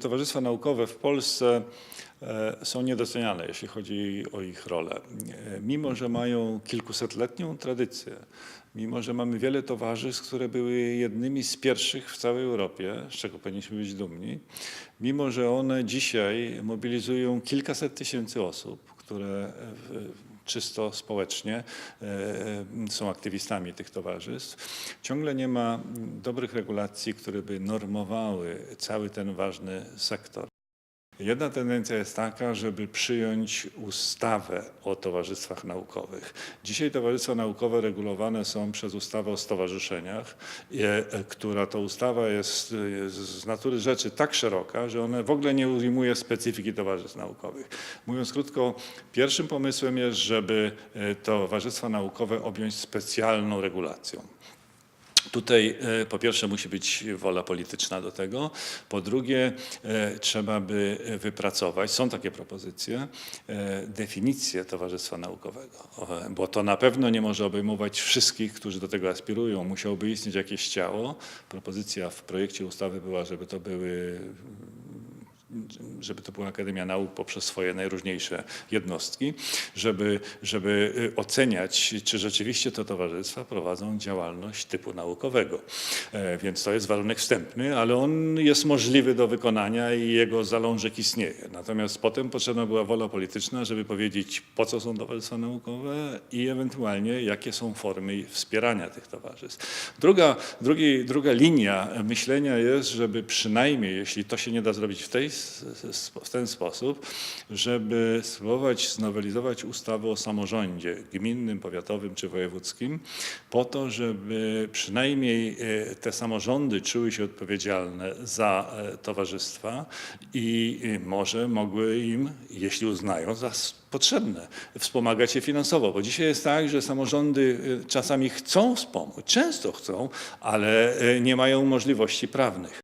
Towarzystwa naukowe w Polsce e, są niedoceniane, jeśli chodzi o ich rolę. E, Mimo, że mają kilkusetletnią tradycję, mimo, że mamy wiele towarzystw, które były jednymi z pierwszych w całej Europie, z czego powinniśmy być dumni, mimo, że one dzisiaj mobilizują kilkaset tysięcy osób, które czysto społecznie e, są aktywistami tych towarzystw. Ciągle nie ma dobrych regulacji, które by normowały cały ten ważny sektor. Jedna tendencja jest taka, żeby przyjąć ustawę o towarzystwach naukowych. Dzisiaj towarzystwa naukowe regulowane są przez ustawę o stowarzyszeniach, e, e, która to ustawa jest, jest z natury rzeczy tak szeroka, że ona w ogóle nie ujmuje specyfiki towarzystw naukowych. Mówiąc krótko, pierwszym pomysłem jest, żeby e, towarzystwa naukowe objąć specjalną regulacją. Tutaj e, po pierwsze musi być wola polityczna do tego, po drugie e, trzeba by wypracować, są takie propozycje, e, definicję towarzystwa naukowego, bo to na pewno nie może obejmować wszystkich, którzy do tego aspirują. Musiałoby istnieć jakieś ciało. Propozycja w projekcie ustawy była, żeby to były żeby to była Akademia Nauk poprzez swoje najróżniejsze jednostki, żeby, żeby y, oceniać, czy rzeczywiście te towarzystwa prowadzą działalność typu naukowego. E, Więc to jest warunek wstępny, ale on jest możliwy do wykonania i jego zalążek istnieje. Natomiast potem potrzebna była wola polityczna, żeby powiedzieć, po co są towarzystwa naukowe i ewentualnie jakie są formy wspierania tych towarzystw. Druga, drugi, druga linia myślenia jest, żeby przynajmniej, jeśli to się nie da zrobić w, tej, w ten sposób, żeby spróbować znowelizować ustawę o samorządzie gminnym, powiatowym czy wojewódzkim, po to, żeby przynajmniej e, te samorządy czuły się odpowiedzialne za e, towarzystwa i e, może mogły im, jeśli uznają za potrzebne, wspomagać je finansowo. Bo dzisiaj jest tak, że samorządy czasami chcą wspomóc, często chcą, ale nie mają możliwości prawnych.